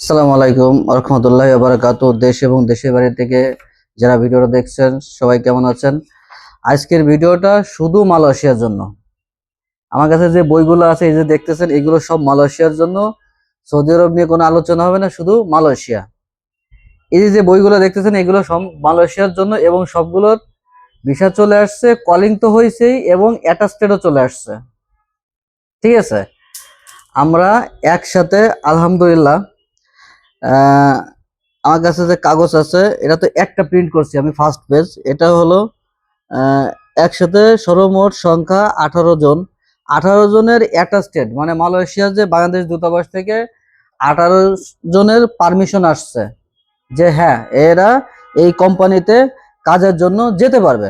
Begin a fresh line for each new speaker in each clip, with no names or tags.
আসসালামু আলাইকুম রহমতুল্লাহ বারাকাতু দেশ এবং দেশের বাইরে থেকে যারা ভিডিওটা দেখছেন, সবাই কেমন আছেন? আজকের ভিডিওটা শুধু মালয়েশিয়ার জন্য। আমার কাছে যে বইগুলো আছে, এই যে দেখতেছেন, এগুলো সব মালয়েশিয়ার জন্য। সৌদি আরব নিয়ে কোনো আলোচনা হবে না, শুধু মালয়েশিয়া। এই যে বইগুলো দেখতেছেন, এগুলো সব মালয়েশিয়ার জন্য এবং সবগুলোর ভিসা চলে আসছে কলিং তো হয়েছেই এবং অ্যাটাস্টেডও চলে আসছে। ঠিক আছে? আমরা একসাথে, আলহামদুলিল্লাহ আমার কাছে যে কাগজ আছে, এটা তো একটা প্রিন্ট করছি আমি ফার্স্ট পেজ এটা হলো একসাথে সর্বমোট সংখ্যা আঠারো জন। আঠারো জনের অ্যাটাস্টেড মানে মালয়েশিয়ার যে বাংলাদেশ দূতাবাস থেকে আঠারো জনের পারমিশন আসছে যে হ্যাঁ এরা এই কোম্পানিতে কাজের জন্য যেতে পারবে।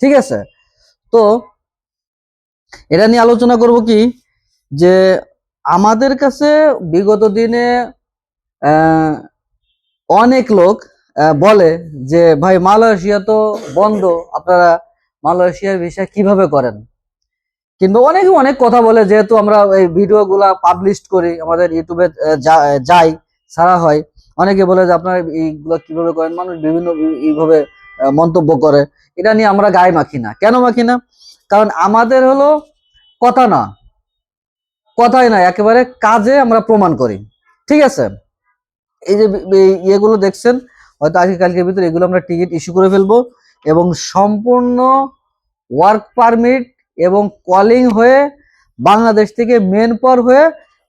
ঠিক আছে? তো এটা নিয়ে আলোচনা করব কি? যে আমাদের কাছে বিগত দিনে অনেক লোক বলে যে, ভাই, মালয়েশিয়া তো বন্ধ, আপনারা মালয়েশিয়ার ভিসা কীভাবে করেন? কিংবা অনেকে অনেক কথা বলে, যেহেতু আমরা এই ভিডিও গুলা পাবলিশ করি, আমাদের ইউটিউবে যাই, ছাড়া হয়, অনেকে বলে যে, আপনারা এইগুলো কীভাবে করেন? মানুষ বিভিন্ন এইভাবে মন্তব্য করে। এটা নিয়ে আমরা গায়ে মাখি না। কেন মাখি না? কারণ আমাদের হলো কথা না। কথাই না, একেবারে কাজে আমরা প্রমাণ করি। ঠিক আছে? এই যে ইয়েগুলো দেখছেন, হয়তো আজকে কালকের ভিতরে এগুলো আমরা টিকিট ইস্যু করে ফেলব এবং সম্পূর্ণ ওয়ার্ক পারমিট এবং কলিং হয়ে বাংলাদেশ থেকে মেন পর হয়ে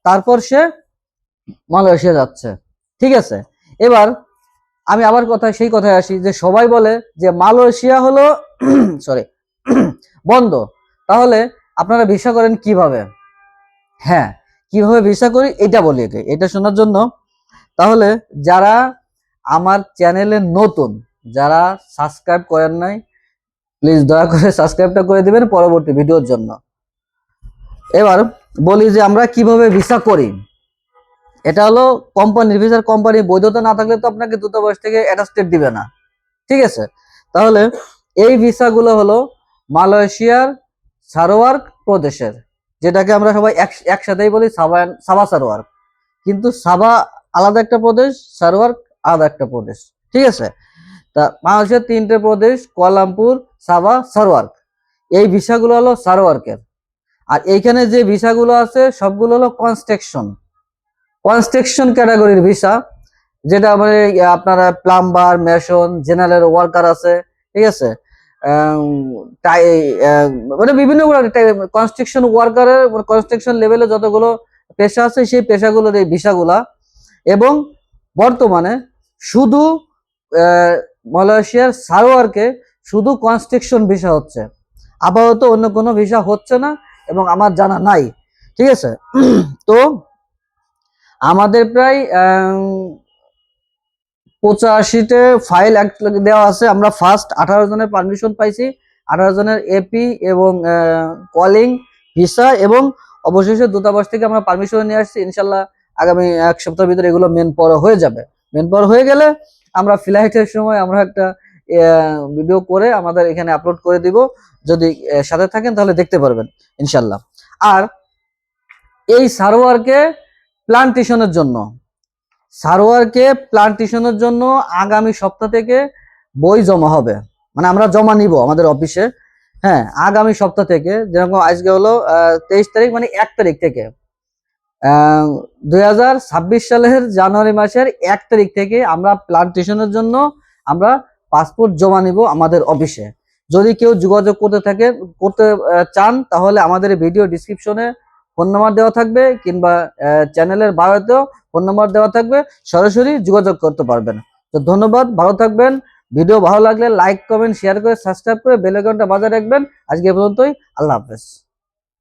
তারপর সে মালয়েশিয়া যাচ্ছে। ঠিক আছে? এবার আমি আবার কথা, সেই কথায় আসি যে সবাই বলে যে মালয়েশিয়া হলো সরি বন্ধ। তাহলে আপনারা ভিসা করেন কীভাবে? হ্যাঁ কীভাবে ভিসা করি এটা বলি। এটা শোনার জন্য তাহলে যারা আমার চ্যানেলে নতুন, যারা সাবস্ক্রাইব করেন নাই প্লিজ দয়া করে সাবস্ক্রাইবটা করে দিবেন পরবর্তী ভিডিওর জন্য। এবার বলি যে আমরা কীভাবে ভিসা করি। এটা হলো কোম্পানির ভিসার কোম্পানি বৈধতা না থাকলে তো আপনাকে দূতাবাস থেকে অ্যাটাস্টেড দিবে না। ঠিক আছে? তাহলে এই ভিসাগুলো হলো মালয়েশিয়ার সারোয়ার্ক প্রদেশের, যেটাকে আমরা সবাই এক- একসাথেই বলি সাবা সাবা সারোয়ার্ক কিন্তু সাবা আলাদা একটা প্রদেশ সারোয়ার্ক আলাদা একটা প্রদেশ। ঠিক আছে? তা বাংলাদেশের তিনটে প্রদেশ কোয়ালামপুর সাবা সারোয়ার্ক এই ভিসাগুলো হলো সারোয়ার্কের। আর এইখানে যে ভিসাগুলো আছে, সবগুলো হলো কনস্ট্রাকশন কনস্ট্রাকশন ক্যাটাগরির ভিসা, যেটা মানে আপনারা প্লাম্বার মেশন জেনারেল ওয়ার্কার আছে, ঠিক আছে? মানে বিভিন্ন কনস্ট্রাকশন ওয়ার্কারের কনস্ট্রাকশন লেভেলে যতগুলো পেশা আছে, সেই পেশাগুলোর এই ভিসাগুলা এবং বর্তমানে শুধু মালয়েশিয়ার সারোয়ারকে শুধু কনস্ট্রাকশন ভিসা হচ্ছে। আপাতত অন্য কোনো ভিসা হচ্ছে না এবং আমার জানা নাই। ঠিক আছে? তো আমাদের প্রায় পঁচাশিতে ফাইল দেওয়া আছে। আমরা ফার্স্ট আঠারো জনের পারমিশন পাইছি। আঠারো জনের এপি এবং কলিং ভিসা এবং অবশেষে দূতাবাস থেকে আমরা পারমিশন নিয়ে আসছি। ইনশাল্লাহ আগামী এক সপ্তাহের ভিতরে এগুলো মেন পর হয়ে যাবে। মেন পর হয়ে গেলে আমরা ফ্লাইটের সময় আমরা একটা ভিডিও করে আমাদের এখানে আপলোড করে দিব। যদি সাথে থাকেন তাহলে দেখতে পারবেন ইনশাল্লাহ আর এই সারোয়ারকে প্লান্টেশনের জন্য, সারোয়ারকে প্লান্টেশনের জন্য আগামী সপ্তাহ থেকে বই জমা হবে। মানে আমরা জমা নিব আমাদের অফিসে। হ্যাঁ আগামী সপ্তাহ থেকে, যেরকম আজকে হলো তেইশ তারিখ মানে এক তারিখ থেকে। দুই হাজার ছাব্বিশ সালের জানুয়ারি মাসের এক তারিখ থেকে আমরা প্লান্টেশনের জন্য আমরা পাসপোর্ট জমা নিব আমাদের অফিসে যদি কেউ যোগাযোগ করতে থাকে, করতে চান, তাহলে আমাদের ভিডিও ডিসক্রিপশনে ফোন নাম্বার দেওয়া থাকবে কিংবা চ্যানেলের বায়োতেও ফোন নাম্বার দেওয়া থাকবে, সরাসরি যোগাযোগ করতে পারবেন। তো ধন্যবাদ, ভালো থাকবেন। ভিডিও ভালো লাগলে লাইক কমেন্ট শেয়ার করে সাবস্ক্রাইব করে বেল আইকনটা বাজায় রাখবেন। আজকে পর্যন্তই, আল্লাহ হাফেজ।